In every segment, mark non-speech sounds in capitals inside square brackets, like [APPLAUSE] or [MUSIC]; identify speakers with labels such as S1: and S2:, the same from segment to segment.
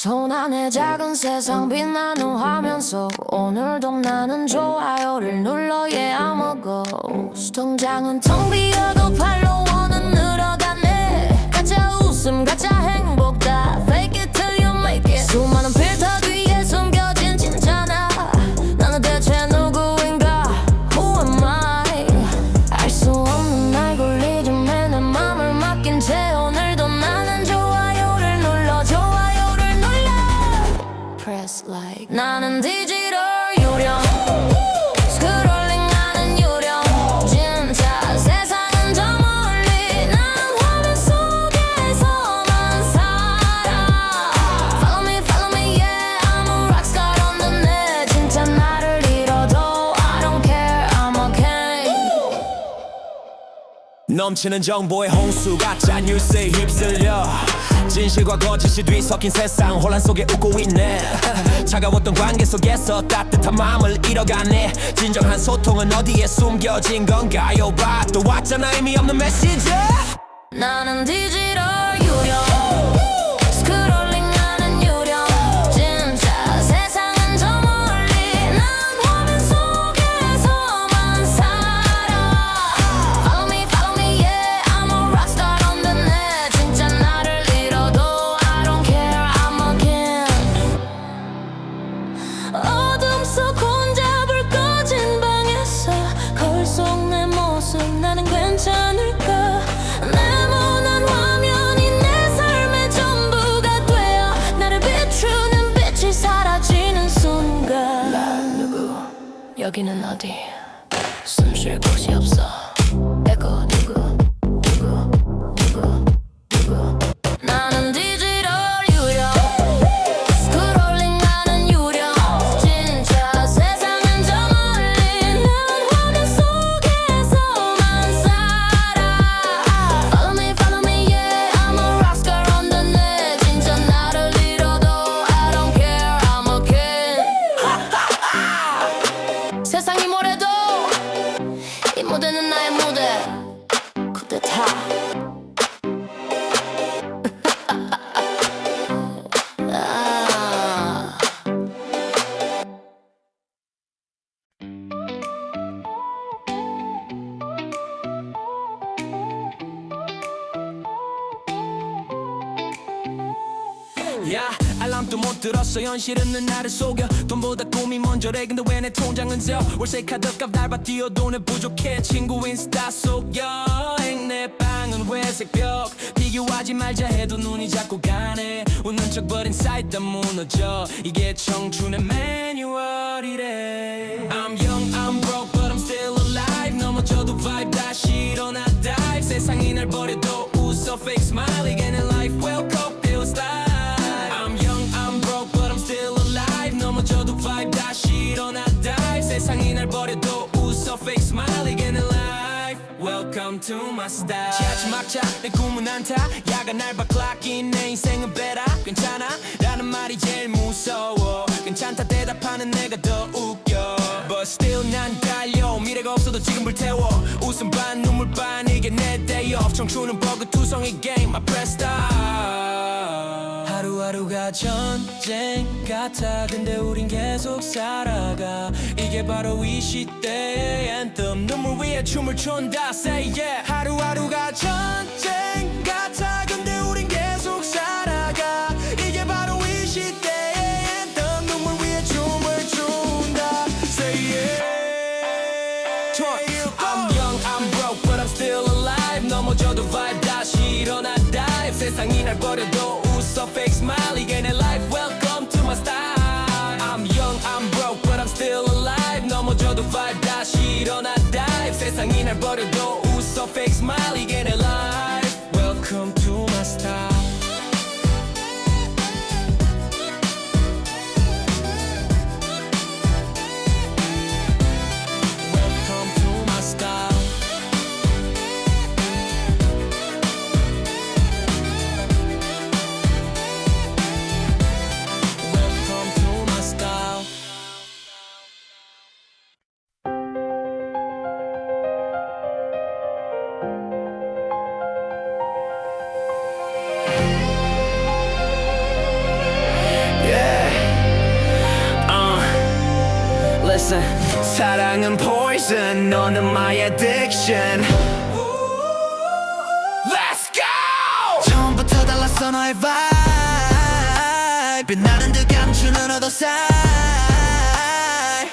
S1: 손 안에 작은 세상 빛나는 화면 속 오늘도 나는 좋아요를 눌러 yeah I'm a ghost. 통장은 텅 비어도 팔로워는 늘어가네. 가짜 웃음 가짜 행복 다 fake it till you make it. 수많은
S2: 넘치는 정보의 홍수 가짜 뉴스에 휩쓸려. 진실과 거짓이 뒤섞인 세상 혼란 속에 웃고 있네. 차가웠던 관계 속에서 따뜻한 마음을 잃어가네. 진정한 소통은 어디에 숨겨진 건가요? 봐또 왔잖아 의미 없는 메시지.
S1: 나는 디지털 괜찮을까? 네모난 화면이 내 삶의 전부가 되어 나를 비추는 빛이 사라지는 순간. 여기는 어디? 숨 쉴 곳이 없어
S2: 못 들었어. 현실은 늘 나를 속여. 돈보다 꿈이 먼저래. 근데 왜 내 통장은 저? 월세 카드값 달바 뛰어 돈에 부족해. 친구 인스타 속 여행 내 방은 회색 벽. 비교하지 말자 해도 눈이 자꾸 가네. 웃는 척 버린 사이 다 무너져. 이게 청춘의 매뉴얼이래. I'm young I'm broke but I'm still alive. 넘어져도 vibe 다시 일어나. Dive. 세상이 날 버려도 웃어. Fake smile. 이게 to my style 지하철 막차 내 꿈은 안타. 야간 알바 클락인 내 인생은 베라 괜찮아? 라는 말이 제일 무서워. 괜찮다 대답하는 내가 더 웃겨. But still 난 달려. 미래가 없어도 지금 불태워. 웃음 반 눈물 반 이게 내 day off. 청춘은 버그 투성이 게임 I press start 하루하루가 전쟁 같아. 근데 우린 계속 살아가. 이게 바로 이 시대의 anthem. 눈물 위에 춤을 춘다. Say yeah. 하루하루가 전쟁 같아. 근데 우린 계속 살아가. 이게 바로 이 시대의 anthem. 눈물 위에 춤을 춘다. Say yeah. I'm young, I'm broke, but I'm still alive. 넘어져도 vibe. 다시 일어나 dive 세상이 날 버려도 fake smile 이게 내 life welcome to my style I'm young, I'm broke, but I'm still alive 넘어져도 vibe 다시 일어나 dive 세상이 날 버려도 웃어 fake smile 이게 listen 사랑은 poison 너는 my addiction. Let's go! 처음부터 달랐어 너의 vibe. 빛나는 듯 감추는 other side.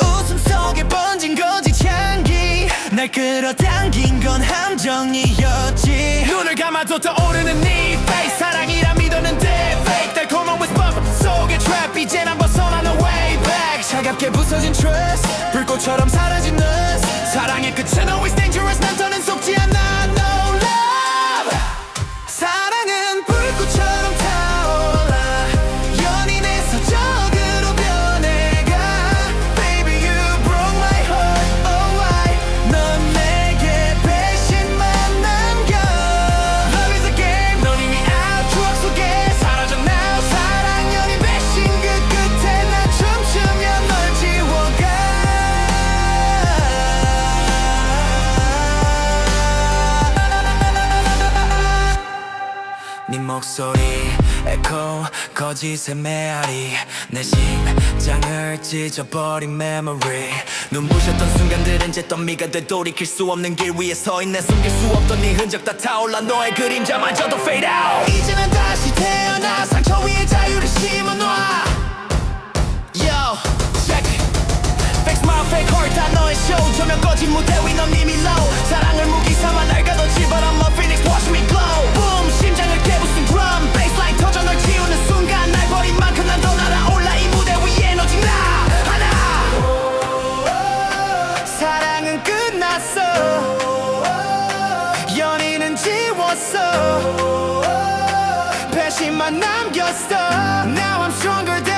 S2: 웃음 속에 번진 거지 향기. 날 끌어당긴 건 함정이었지. 눈을 감아도 떠오르는 네 face. 사랑이라 믿었는데 fake. 달콤한 whisper 속의 trap. 난벗 차갑게 부서진 trust 불꽃처럼 사라진 us 사랑의 목소리 에코 거짓의 메아리. 내 심장을 찢어버린 memory. 눈부셨던 순간들은 이제 떠미가 돼 돌이킬 수 없는 길 위에 서 있네. 숨길 수 없던 네 흔적 다 타올라 너의 그림자마저도 fade out. 이제는 다시 태어나 상처 위에 자유를 심어놔. Yo check it. Fake smile, fake heart 다 너의 show. 조명 꺼진 무대 위넌 이미 low. 사랑을 무기 삼아 날 지웠어 배신만 남겼어 Now I'm stronger than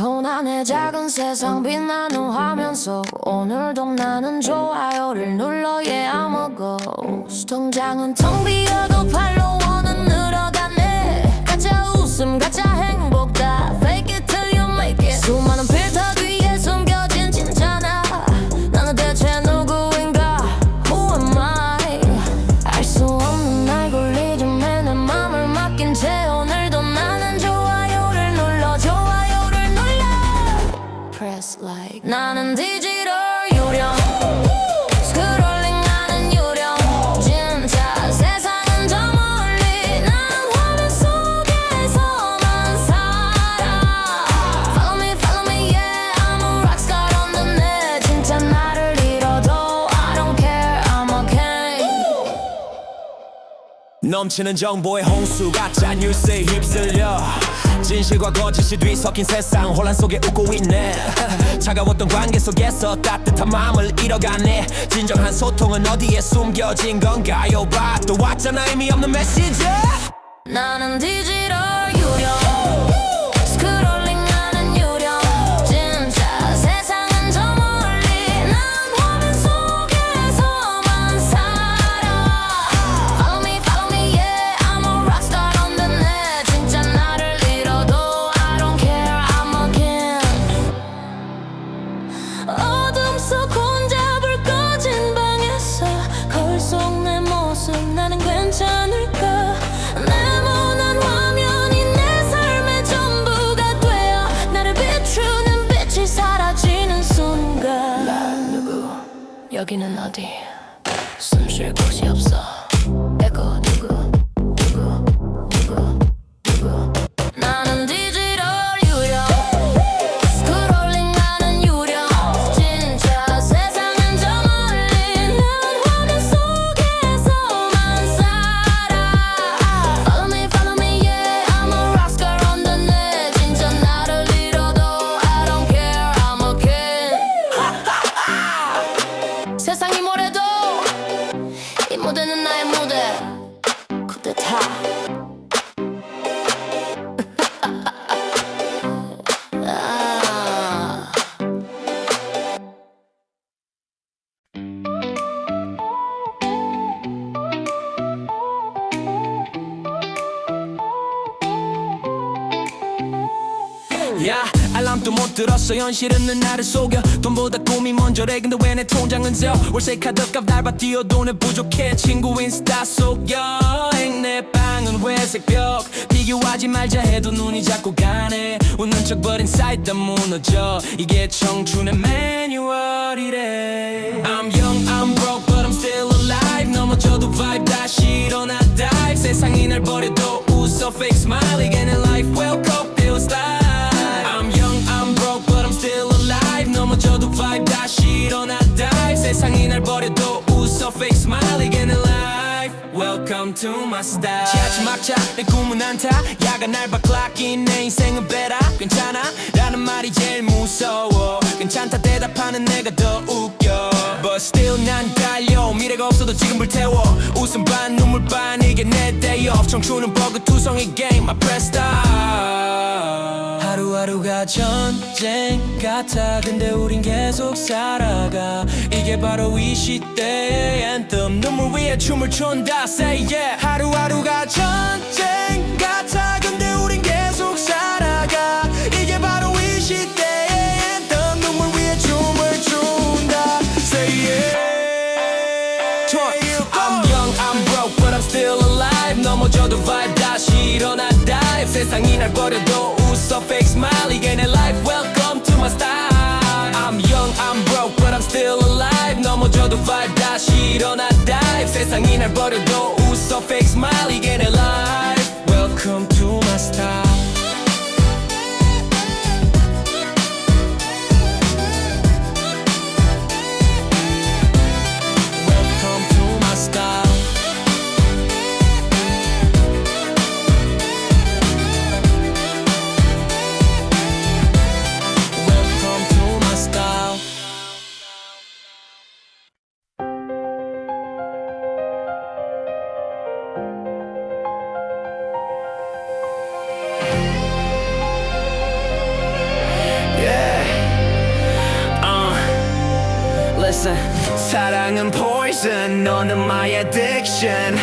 S1: 손 안에 작은 세상 빛나는 화면 속 오늘도 나는 좋아요를 눌러 yeah I'm a ghost 통장은 텅 비어도 팔로워는 늘어가네. 가짜 웃음 가짜 행복 다 fake it till you make it. 수많은 나는 디지털 유령. 스크롤링하는 유령. 진짜 세상은 저 멀리. 난 화면 속에서만 살아. Follow me follow me 진짜 나를 잃어도 I don't care I'm okay.
S2: 넘치는 정보의 홍수 가짜 뉴스에 휩쓸려 진실과 거짓이 뒤섞인 세상 혼란 속에 웃고 있네. [LAUGHS] 차가웠던 관계 속에서 따뜻한 마음을 잃어가네. 진정한 소통은 어디에 숨겨진 건가요? 봐또 왔잖아 의미 없는 메시지.
S1: 나는 디 여기는 어디? 숨 쉴 곳이 없어
S2: 들었어 현실은 늘 나를 속여. 돈보다 꿈이 먼저래. 근데 왜 내 통장은 져 월세 카드 값 날봐 뛰어 돈은 부족해? 친구 인스타 속 여행. 내 방은 회색 벽. 비교하지 말자 해도 눈이 자꾸 가네. 웃는 척 버린 사이 다 무너져. 이게 청춘의 매뉴얼이래. I'm young I'm broke but I'm still alive. 넘어져도 vibe 다시 일어나 dive. 세상이 날 버려도 웃어 fake smile. 이게 내 to my style. 지하철 막차 내 꿈은 안타. 야간 알바 클락인 내 인생은 베라 괜찮아? 라는 말이 제일 무서워. 괜찮다 대답하는 내가 더 웃겨. But still 난 달려. 미래가 없어도 지금 불태워. 웃음 반 눈물 반 이게 내 day off. 청춘은 버그 투성이 게임 I press start 하루하루가 전쟁 같아. 근데 우린 계속 살아가. 이게 바로 이 시대의 anthem. 눈물 위에 춤을 춘다. Say yeah. 하루하루가 전쟁 같아. 근데 우린 계속 살아가. 이게 바로 이 시대의 anthem. 눈물 위에 춤을 춘다. Say yeah. I'm young I'm broke but I'm still alive. 넘어져도 vibe 다시 일어나 dive 세상이 날 버려도 웃어 fake smile 이게 내 life welcome to my style I'm young I'm broke but I'm still alive 넘어져도 vibe 다시 일어나 dive 세상이 날 버려도 웃어 fake smile 이게 내 life
S3: Listen 사랑은 poison 너는 my addiction